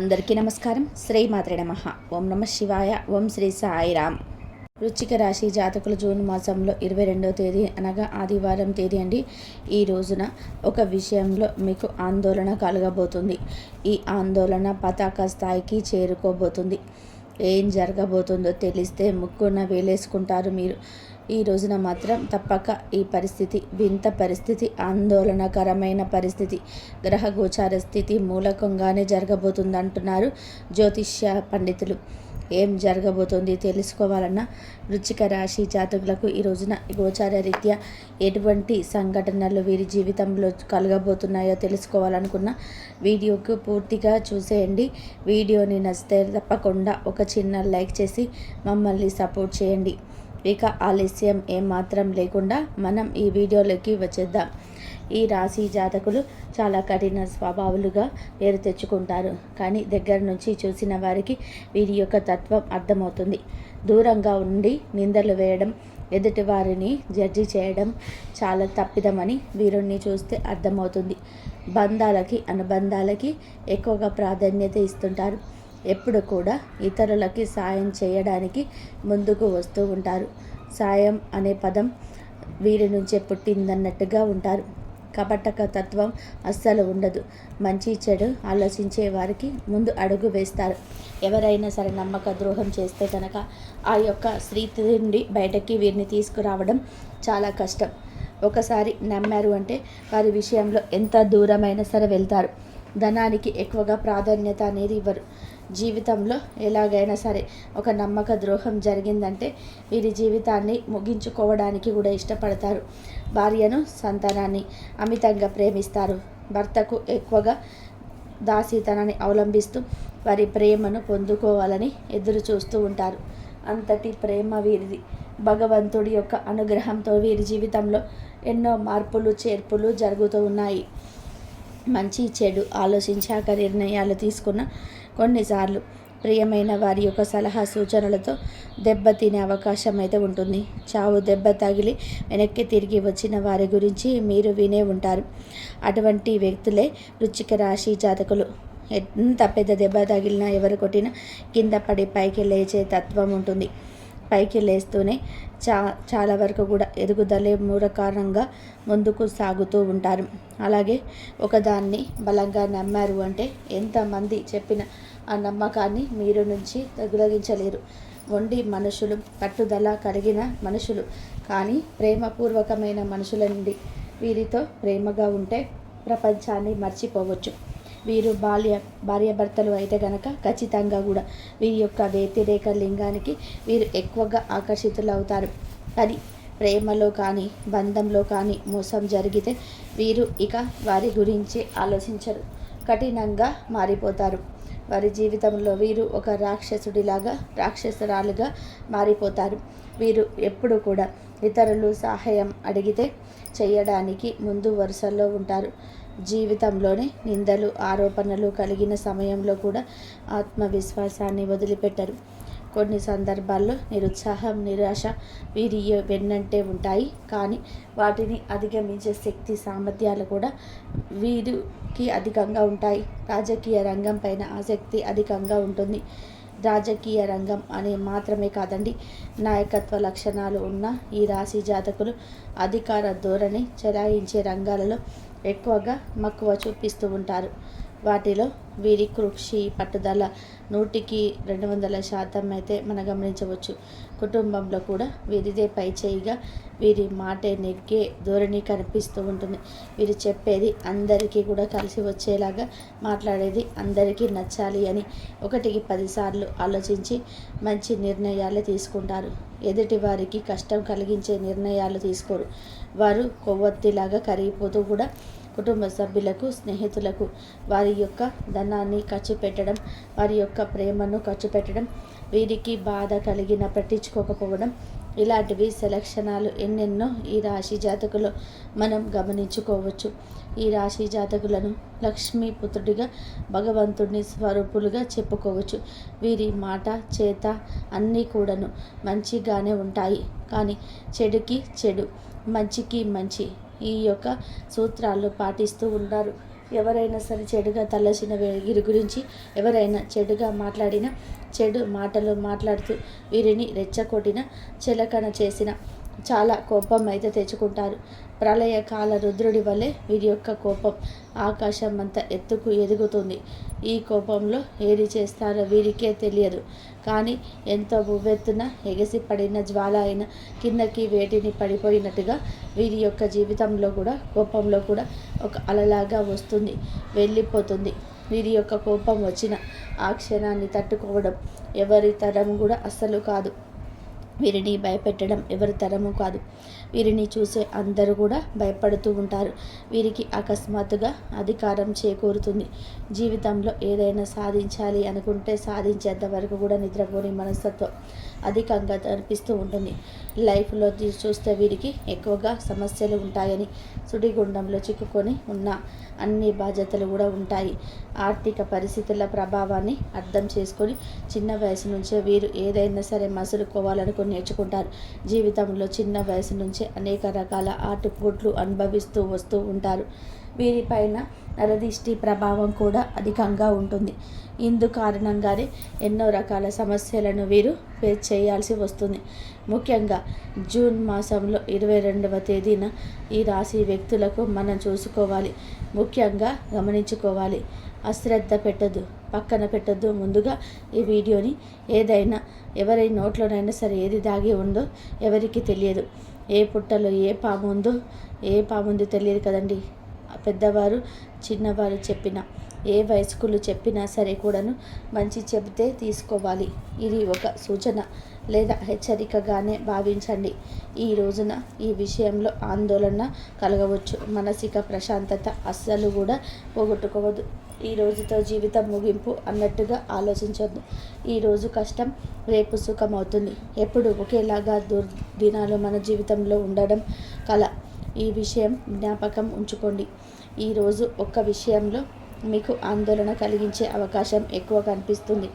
అందరికీ నమస్కారం. శ్రీ నమ. ఓం నమ శివాయ. ఓం శ్రీ సాయిరామ్ వృచ్చిక రాశి జాతకులు జూన్ మాసంలో ఇరవై రెండవ తేదీ అనగా ఆదివారం తేదీ అండి. ఈ రోజున ఒక విషయంలో మీకు ఆందోళన కలగబోతుంది. ఈ ఆందోళన పతాక స్థాయికి చేరుకోబోతుంది. ఏం జరగబోతుందో తెలిస్తే ముక్కున వేలేసుకుంటారు మీరు. ఈ రోజున మాత్రం తప్పక ఈ పరిస్థితి వింత పరిస్థితి ఆందోళనకరమైన పరిస్థితి. గ్రహ గోచార స్థితి మూలకంగానే జరగబోతుంది అంటున్నారు జ్యోతిష్య పండితులు. ఏం జరగబోతోంది తెలుసుకోవాలన్నా వృచ్చిక రాశి జాతకులకు ఈ రోజున గోచార రీత్యా ఎటువంటి సంఘటనలు వీరి జీవితంలో కలగబోతున్నాయో తెలుసుకోవాలనుకున్న వీడియోకు పూర్తిగా చూసేయండి. వీడియోని నచ్చితే తప్పకుండా ఒక చిన్న లైక్ చేసి మమ్మల్ని సపోర్ట్ చేయండి. ఇక ఆలస్యం ఏమాత్రం లేకుండా మనం ఈ వీడియోలోకి వచ్చేద్దాం. ఈ రాశి జాతకులు చాలా కఠిన స్వభావాలుగా పేరు తెచ్చుకుంటారు. కానీ దగ్గర నుంచి చూసిన వారికి వీరి యొక్క తత్వం అర్థమవుతుంది. దూరంగా ఉండి నిందలు వేయడం ఎదుటి వారిని జడ్జి చేయడం చాలా తప్పిదమని వీరుణ్ణి చూస్తే అర్థమవుతుంది. బంధాలకి అనుబంధాలకి ఎక్కువగా ప్రాధాన్యత ఇస్తుంటారు. ఎప్పుడు కూడా ఇతరులకి సాయం చేయడానికి ముందుకు వస్తూ ఉంటారు. సాయం అనే పదం వీరి నుంచే పుట్టిందన్నట్టుగా ఉంటారు. కపటక తత్వం అస్సలు ఉండదు. మంచి చెడు ఆలోచించే వారికి ముందు అడుగు వేస్తారు. ఎవరైనా సరే నమ్మక ద్రోహం చేస్తే కనుక ఆ యొక్క స్థితి నుండి బయటకి వీరిని తీసుకురావడం చాలా కష్టం. ఒకసారి నమ్మారు అంటే వారి విషయంలో ఎంత దూరమైనా సరే వెళ్తారు. ధనానికి ఎక్కువగా ప్రాధాన్యత అనేది ఇవ్వరు. జీవితంలో ఎలాగైనా సరే ఒక నమ్మక ద్రోహం జరిగిందంటే వీరి జీవితాన్ని ముగించుకోవడానికి కూడా ఇష్టపడతారు. భార్యను సంతానాన్ని అమితంగా ప్రేమిస్తారు. భర్తకు ఎక్కువగా దాసీతనాన్ని అవలంబిస్తూ వారి ప్రేమను పొందుకోవాలని ఎదురు చూస్తూ ఉంటారు. అంతటి ప్రేమ వీరిది. భగవంతుడి యొక్క అనుగ్రహంతో వీరి జీవితంలో ఎన్నో మార్పులు చేర్పులు జరుగుతూ ఉన్నాయి. మంచి చెడు ఆలోచించాక నిర్ణయాలు తీసుకున్న కొన్నిసార్లు ప్రియమైన వారి యొక్క సలహా సూచనలతో దెబ్బతినే అవకాశం అయితే ఉంటుంది. చావు దెబ్బ తగిలి వెనక్కి తిరిగి వచ్చిన వారి గురించి మీరు వినే ఉంటారు. అటువంటి వ్యక్తులే రుచిక రాశి జాతకులు. ఎంత పెద్ద దెబ్బ తగిలినా ఎవరు కొట్టినా కింద పడి పైకి లేచే తత్వం ఉంటుంది. పైకి లేస్తూనే చా చాలా వరకు కూడా ఎదుగుదలే మూల కారణంగా ముందుకు సాగుతూ ఉంటారు. అలాగే ఒకదాన్ని బలంగా నమ్మారు అంటే ఎంతమంది చెప్పిన ఆ నమ్మకాన్ని మీరు నుంచి తొలగించలేరు. వండి మనుషులు పట్టుదల కలిగిన మనుషులు కానీ ప్రేమపూర్వకమైన మనుషుల నుండి వీరితో ప్రేమగా ఉంటే ప్రపంచాన్ని మర్చిపోవచ్చు. వీరు బాల్య భార్యాభర్తలు అయితే గనక ఖచ్చితంగా కూడా వీరి యొక్క వ్యతిరేక లింగానికి వీరు ఎక్కువగా ఆకర్షితులు అవుతారు అది ప్రేమలో కానీ బంధంలో కానీ మోసం జరిగితే వీరు ఇక వారి గురించి ఆలోచించరు. కఠినంగా మారిపోతారు. వారి జీవితంలో వీరు ఒక రాక్షసుడిలాగా రాక్షసురాలుగా మారిపోతారు. వీరు ఎప్పుడు కూడా ఇతరులు సహాయం అడిగితే చేయడానికి ముందు వరుసల్లో ఉంటారు. జీవితంలోనే నిందలు ఆరోపణలు కలిగిన సమయంలో కూడా ఆత్మవిశ్వాసాన్ని వదిలిపెట్టరు. కొన్ని సందర్భాల్లో నిరుత్సాహం నిరాశ వీరి వెన్నంటే ఉంటాయి. కానీ వాటిని అధిగమించే శక్తి సామర్థ్యాలు కూడా వీరికి అధికంగా ఉంటాయి. రాజకీయ రంగం పైన ఆసక్తి అధికంగా ఉంటుంది. రాజకీయ రంగం అనే మాత్రమే కాదండి. నాయకత్వ లక్షణాలు ఉన్న ఈ రాశి జాతకులు అధికార ధోరణి చెలాయించే రంగాలలో ఎక్కువగా మక్కువ చూపిస్తూ ఉంటారు. వాటిలో వీరి కృషి పట్టుదల నూటికి రెండు వందల శాతం అయితే మనం గమనించవచ్చు. కుటుంబంలో కూడా వీరిదే పై చేయిగా వీరి మాటే నెగ్గే ధోరణి కనిపిస్తూ ఉంటుంది. వీరు చెప్పేది అందరికీ కూడా కలిసి వచ్చేలాగా మాట్లాడేది అందరికీ నచ్చాలి అని ఒకటికి పదిసార్లు ఆలోచించి మంచి నిర్ణయాలు తీసుకుంటారు. ఎదుటి వారికి కష్టం కలిగించే నిర్ణయాలు తీసుకోరు. వారు కొవ్వొత్తిలాగా కరిగిపోతూ కూడా కుటుంబ సభ్యులకు స్నేహితులకు వారి యొక్క ధనాన్ని ఖర్చు పెట్టడం వారి యొక్క ప్రేమను ఖర్చు పెట్టడం వీరికి బాధ కలిగిన పట్టించుకోకపోవడం ఇలాంటివి సెలక్షణాలు ఎన్నెన్నో ఈ రాశి జాతకులు మనం గమనించుకోవచ్చు. ఈ రాశి జాతకులను లక్ష్మీపుత్రుడిగా భగవంతుడిని స్వరూపులుగా చెప్పుకోవచ్చు. వీరి మాట చేత అన్నీ కూడాను మంచిగానే ఉంటాయి. కానీ చెడుకి చెడు మంచికి మంచి ఈ యొక్క సూత్రాలు పాటిస్తూ ఉన్నారు. ఎవరైనా సరే చెడుగా తలసిన వీరి గురించి ఎవరైనా చెడుగా మాట్లాడిన చెడు మాటలు మాట్లాడుతూ వీరిని రెచ్చగొట్టిన చెలకన చేసిన చాలా కోపం అయితే తెచ్చుకుంటారు. ప్రళయకాల రుద్రుడి వల్లే వీరి యొక్క కోపం ఆకాశం అంత ఎత్తుకు ఎదుగుతుంది. ఈ కోపంలో ఏది చేస్తారో వీరికే తెలియదు. కానీ ఎంతో ఉవ్వెత్తున ఎగసి పడిన జ్వాల అయిన కిందకి వేటిని పడిపోయినట్టుగా వీరి యొక్క జీవితంలో కూడా కోపంలో కూడా ఒక అలలాగా వస్తుంది వెళ్ళిపోతుంది. వీరి యొక్క కోపం వచ్చిన ఆ క్షణాన్ని తట్టుకోవడం ఎవరి తరం కూడా అస్సలు కాదు. వీరిని భయపెట్టడం ఎవరి తరము కాదు. వీరిని చూసే అందరూ కూడా భయపడుతూ ఉంటారు. వీరికి అకస్మాత్తుగా అధికారం చేకూరుతుంది. జీవితంలో ఏదైనా సాధించాలి అనుకుంటే సాధించేంత వరకు కూడా నిద్రపోని మనస్తత్వం. అధికంగా కనిపిస్తూ ఉంటుంది. లైఫ్లో చూస్తే వీరికి ఎక్కువగా సమస్యలు ఉంటాయని సుడిగుండంలో చిక్కుకొని ఉన్న అన్ని బాధ్యతలు కూడా ఉంటాయి. ఆర్థిక పరిస్థితుల ప్రభావాన్ని అర్థం చేసుకొని చిన్న వయసు నుంచే వీరు ఏదైనా సరే మసులుకోవాలనుకుని నేర్చుకుంటారు. జీవితంలో చిన్న వయసు నుంచే అనేక రకాల ఆటుపోట్లు అనుభవిస్తూ వస్తూ ఉంటారు. వీరిపైన నరదిష్టి ప్రభావం కూడా అధికంగా ఉంటుంది. ఇందు కారణంగానే ఎన్నో రకాల సమస్యలను వీరు ఫేస్ చేయాల్సి వస్తుంది. ముఖ్యంగా జూన్ మాసంలో ఇరవై రెండవ తేదీన ఈ రాశి వ్యక్తులకు మనం చూసుకోవాలి. ముఖ్యంగా గమనించుకోవాలి. అశ్రద్ధ పెట్టద్దు పక్కన పెట్టద్దు ముందుగా ఈ వీడియోని ఏదైనా ఎవరి నోట్లోనైనా సరే ఏది దాగి ఉందో ఎవరికి తెలియదు. ఏ పుట్టలో ఏ పాము ఉందో ఏ పాము ఉందో తెలియదు కదండి. పెద్దవారు చిన్నవారు చెప్పిన ఏ వయస్కులు చెప్పినా సరే కూడాను మంచి చెబితే తీసుకోవాలి. ఇది ఒక సూచన లేదా హెచ్చరికగానే భావించండి. ఈ రోజున ఈ విషయంలో ఆందోళన కలగవచ్చు. మానసిక ప్రశాంతత అస్సలు కూడా పోగొట్టుకోవద్దు. ఈ రోజుతో జీవితం ముగింపు అన్నట్టుగా ఆలోచించవద్దు ఈరోజు కష్టం రేపు సుఖం అవుతుంది. ఎప్పుడు ఒకేలాగా దుర్దినాలు మన జీవితంలో ఉండడం కల. ఈ విషయం జ్ఞాపకం ఉంచుకోండి. ఈరోజు ఒక్క విషయంలో మీకు ఆందోళన కలిగించే అవకాశం ఎక్కువ కనిపిస్తుంది.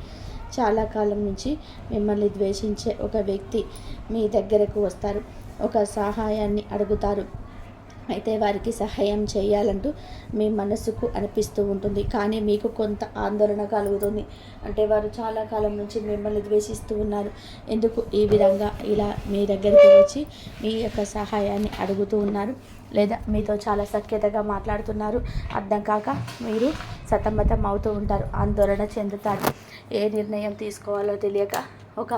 చాలా కాలం నుంచి మిమ్మల్ని ద్వేషించే ఒక వ్యక్తి మీ దగ్గరకు వస్తారు. ఒక సహాయాన్ని అడుగుతారు. అయితే వారికి సహాయం చేయాలంటూ మీ మనసుకు అనిపిస్తూ ఉంటుంది. కానీ మీకు కొంత ఆందోళన కలుగుతుంది. అంటే వారు చాలా కాలం నుంచి మిమ్మల్ని ద్వేషిస్తూ ఉన్నారు. ఎందుకు ఈ విధంగా ఇలా మీ దగ్గరికి వచ్చి మీ యొక్క సహాయాన్ని అడుగుతూ ఉన్నారు? లేదా మీతో చాలా సఖ్యతగా మాట్లాడుతున్నారు. అర్థం కాక మీరు సతమతం అవుతూ ఉంటారు. ఆందోళన చెందుతారు. ఏ నిర్ణయం తీసుకోవాలో తెలియక ఒక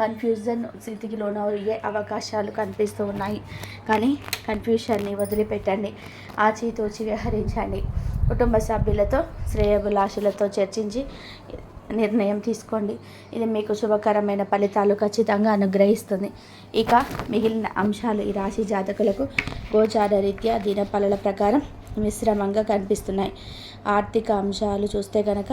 కన్ఫ్యూజన్ స్థితికి లోనయ్యే అవకాశాలు కనిపిస్తూ ఉన్నాయి. కానీ కన్ఫ్యూషన్ని వదిలిపెట్టండి. ఆచితూచి వ్యవహరించండి. కుటుంబ సభ్యులతో శ్రేయభిలాషులతో చర్చించి నిర్ణయం తీసుకోండి. ఇది మీకు శుభకరమైన ఫలితాలు ఖచ్చితంగా అనుగ్రహిస్తుంది. ఇక మిగిలిన అంశాలు ఈ రాశి జాతకులకు గోచార రీత్యా దినఫలల ప్రకారం మిశ్రమంగా కనిపిస్తున్నాయి. ఆర్థిక అంశాలు చూస్తే కనుక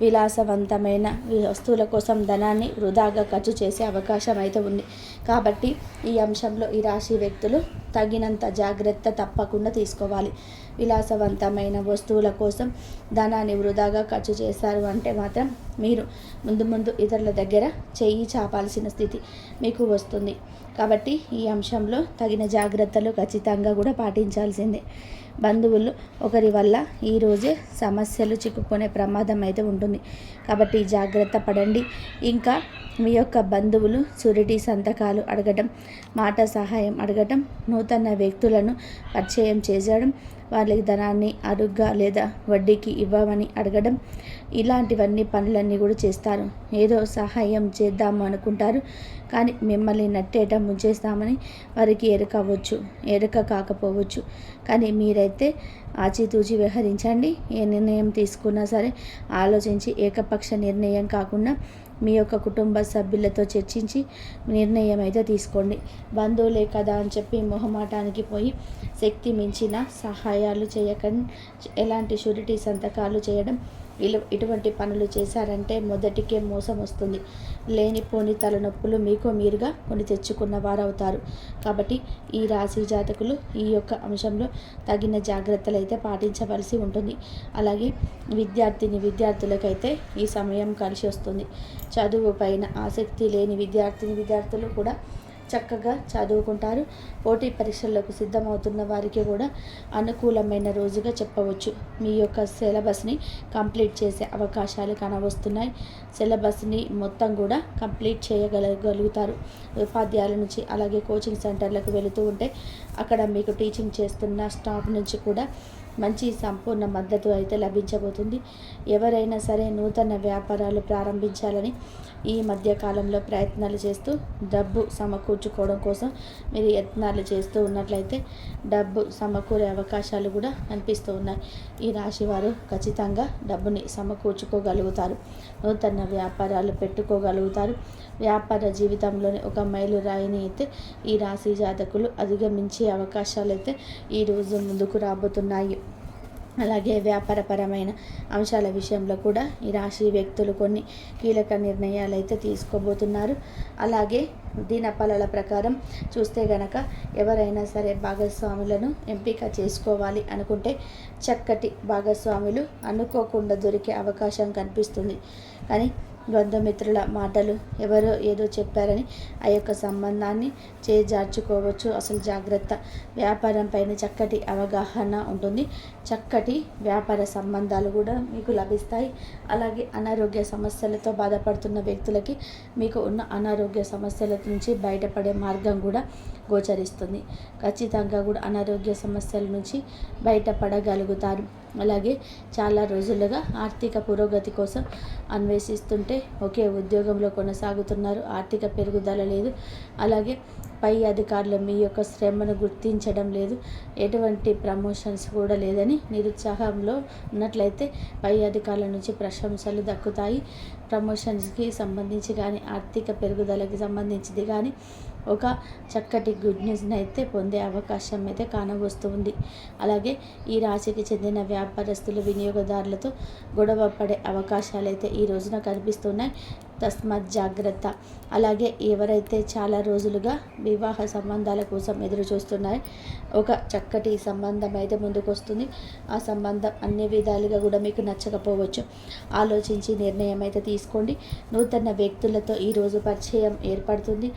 విలాసవంతమైన వస్తువుల కోసం ధనాన్ని వృధాగా ఖర్చు చేసే అవకాశం అయితే ఉంది. కాబట్టి ఈ అంశంలో ఈ రాశి వ్యక్తులు తగినంత జాగ్రత్త తప్పకుండా తీసుకోవాలి. విలాసవంతమైన వస్తువుల కోసం ధనాన్ని వృధాగా ఖర్చు చేస్తారు అంటే మాత్రం మీరు ముందు ముందు ఇతరుల దగ్గర చెయ్యి చాపాల్సిన స్థితి మీకు వస్తుంది. కాబట్టి ఈ అంశంలో తగిన జాగ్రత్తలు ఖచ్చితంగా కూడా పాటించాల్సిందే. బంధువులు ఒకరి వల్ల ఈరోజే సమస్యలు చిక్కుకునే ప్రమాదం అయితే ఉంటుంది. కాబట్టి జాగ్రత్త పడండి. ఇంకా మీ యొక్క బంధువులు సురిటి సంతకాలు అడగడం మాట సహాయం అడగటం నూతన వ్యక్తులను పరిచయం చేసడం వాళ్ళకి ధనాన్ని అరుగ్గా లేదా వడ్డీకి ఇవ్వమని అడగడం ఇలాంటివన్నీ పనులన్నీ కూడా చేస్తారు. ఏదో సహాయం చేద్దాము అనుకుంటారు కానీ మిమ్మల్ని నట్టేట ముంచేస్తామని వారికి ఎరుక అవ్వచ్చు కాకపోవచ్చు. కానీ మీరైతే ఆచితూచి వ్యవహరించండి. ఏ నిర్ణయం తీసుకున్నా సరే ఆలోచించి ఏకపక్ష నిర్ణయం కాకుండా మీ యొక్క కుటుంబ సభ్యులతో చర్చించి నిర్ణయం అయితే తీసుకోండి. బంధువులే కదా అని చెప్పి మొహమాటానికి పోయి శక్తి మించిన సహాయాలు చేయకండి. ఎలాంటి షూరిటీ సంతకాలు చేయడం ఇటువంటి పనులు చేశారంటే మొదటికే మోసం వస్తుంది. లేనిపోని తలనొప్పులు మీకు మీరుగా కొని తెచ్చుకున్న వారవుతారు. కాబట్టి ఈ రాశి జాతకులు ఈ యొక్క అంశంలో తగిన జాగ్రత్తలు అయితే పాటించవలసి ఉంటుంది. అలాగే విద్యార్థిని విద్యార్థులకైతే ఈ సమయం కలిసి వస్తుంది. చదువు పైన ఆసక్తి లేని విద్యార్థిని విద్యార్థులు కూడా చక్కగా చదువుకుంటారు. పోటీ పరీక్షలకు సిద్ధమవుతున్న వారికి కూడా అనుకూలమైన రోజుగా చెప్పవచ్చు. మీ యొక్క సిలబస్ని కంప్లీట్ చేసే అవకాశాలు కనవస్తున్నాయి సిలబస్ని మొత్తం కూడా కంప్లీట్ చేయగలగలుగుతారు. ఉపాధ్యాయుల నుంచి అలాగే కోచింగ్ సెంటర్లకు వెళుతూ ఉంటే అక్కడ మీకు టీచింగ్ చేస్తున్న స్టాఫ్ నుంచి కూడా మంచి సంపూర్ణ మద్దతు అయితే లభించబోతుంది. ఎవరైనా సరే నూతన వ్యాపారాలు ప్రారంభించాలని ఈ మధ్య కాలంలో ప్రయత్నాలు చేస్తూ డబ్బు సమకూర్చుకోవడం కోసం మీరు యత్నాలు చేస్తూ ఉన్నట్లయితే డబ్బు సమకూరే అవకాశాలు కూడా అనిపిస్తూ ఉన్నాయి. ఈ రాశి వారు ఖచ్చితంగా డబ్బుని సమకూర్చుకోగలుగుతారు. నూతన వ్యాపారాలు పెట్టుకోగలుగుతారు. వ్యాపార జీవితంలోని ఒక మైలురాయిని అయితే ఈ రాశి జాతకులు అధిగమించే అవకాశాలు అయితే ఈరోజు ముందుకు రాబోతున్నాయి. అలాగే వ్యాపారపరమైన అంశాల విషయంలో కూడా ఈ రాశి వ్యక్తులు కొన్ని కీలక నిర్ణయాలు అయితే తీసుకోబోతున్నారు. అలాగే దినఫలాల ప్రకారం చూస్తే గనక ఎవరైనా సరే భాగస్వాములను ఎంపిక చేసుకోవాలి అనుకుంటే చక్కటి భాగస్వాములు అనుకోకుండా దొరికే అవకాశం కనిపిస్తుంది. కానీ బంధుమిత్రుల మాటలు ఎవరో ఏదో చెప్పారని ఆ యొక్క సంబంధాన్ని చేజార్చుకోవచ్చు. అసలు జాగ్రత్త. వ్యాపారం పైన చక్కటి అవగాహన ఉంటుంది. చక్కటి వ్యాపార సంబంధాలు కూడా మీకు లభిస్తాయి. అలాగే అనారోగ్య సమస్యలతో బాధపడుతున్న వ్యక్తులకి మీకు ఉన్న అనారోగ్య సమస్యల నుంచి బయటపడే మార్గం కూడా గోచరిస్తుంది. ఖచ్చితంగా కూడా అనారోగ్య సమస్యల నుంచి బయటపడగలుగుతారు. అలాగే చాలా రోజులుగా ఆర్థిక పురోగతి కోసం అన్వేషిస్తుంటే ఒకే ఉద్యోగంలో కొనసాగుతున్నారు. ఆర్థిక పెరుగుదల లేదు. అలాగే పై అధికారులు మీ యొక్క శ్రమను గుర్తించడం లేదు. ఎటువంటి ప్రమోషన్స్ కూడా లేదని నిరుత్సాహంలో ఉన్నట్లయితే పై అధికారుల నుంచి ప్రశంసలు దక్కుతాయి. ప్రమోషన్స్కి సంబంధించి కానీ ఆర్థిక పెరుగుదలకి సంబంధించింది కానీ ఒక చక్కటి గుడ్ న్యూస్ని అయితే పొందే అవకాశం అయితే కానవస్తుంది. అలాగే ఈ రాశికి చెందిన వ్యాపారస్తులు వినియోగదారులతో గొడవ పడే అవకాశాలు అయితే ఈ రోజున కనిపిస్తున్నాయి. తస్మాత్ జాగ్రత్త. అలాగే ఎవరైతే చాలా రోజులుగా వివాహ సంబంధాల కోసం ఎదురు చూస్తున్నారో ఒక చక్కటి సంబంధం అయితే ముందుకు వస్తుంది ఆ సంబంధం అన్ని విధాలుగా కూడా మీకు నచ్చకపోవచ్చు. ఆలోచించి నిర్ణయం అయితే తీసుకోండి. నూతన వ్యక్తులతో ఈరోజు పరిచయం ఏర్పడుతుంది.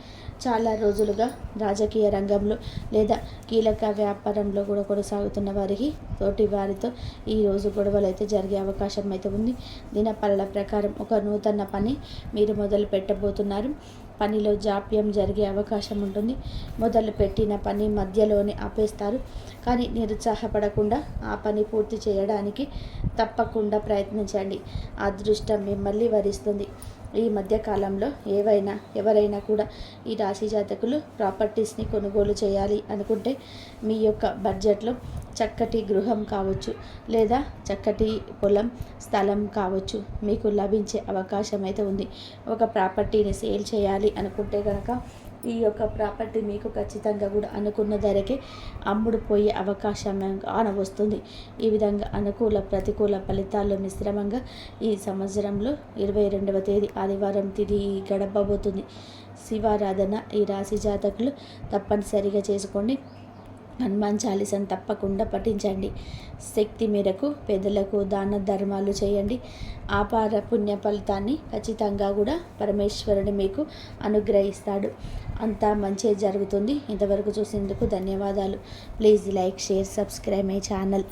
చాలా రోజులుగా రాజకీయ రంగంలో లేదా కీలక వ్యాపారంలో కూడా కొనసాగుతున్న వారికి తోటి వారితో ఈరోజు గొడవలు అయితే జరిగే అవకాశం అయితే ఉంది. దినపరల ప్రకారం ఒక నూతన పని మీరు మొదలు పెట్టబోతున్నారు. పనిలో జాప్యం జరిగే అవకాశం ఉంటుంది. మొదలు పెట్టిన పని మధ్యలోనే ఆపేస్తారు. కానీ నిరుత్సాహపడకుండా ఆ పని పూర్తి చేయడానికి తప్పకుండా ప్రయత్నించండి. అదృష్టం మిమ్మల్ని వరిస్తుంది. ఈ మధ్యకాలంలో ఏవైనా ఎవరైనా కూడా ఈ రాశి జాతకులు ప్రాపర్టీస్ని కొనుగోలు చేయాలి అనుకుంటే మీ యొక్క బడ్జెట్లో చక్కటి గృహం కావచ్చు లేదా చక్కటి పొలం స్థలం కావచ్చు మీకు లభించే అవకాశం అయితే ఉంది. ఒక ప్రాపర్టీని సేల్ చేయాలి అనుకుంటే కనుక ఈ యొక్క ప్రాపర్టీ మీకు ఖచ్చితంగా కూడా అనుకున్న ధరకే అమ్ముడు పోయే అవకాశం వస్తుంది. ఈ విధంగా అనుకూల ప్రతికూల ఫలితాల్లో మిశ్రమంగా ఈ సంవత్సరంలో ఇరవై రెండవ తేదీ ఆదివారం తిది గడపబోతుంది. శివారాధన ఈ రాశి జాతకులు తప్పనిసరిగా చేసుకోండి. హనుమాన్ చాలీసాను తప్పకుండా పఠించండి. శక్తి మేరకు పెద్దలకు దాన ధర్మాలు చేయండి. ఆపార పుణ్య ఫలితాన్ని ఖచ్చితంగా కూడా పరమేశ్వరుడు మీకు అనుగ్రహిస్తాడు. అంతా మంచి జరుగుతుంది. ఇంతవరకు చూసేందుకు ధన్యవాదాలు. Please like share subscribe my channel.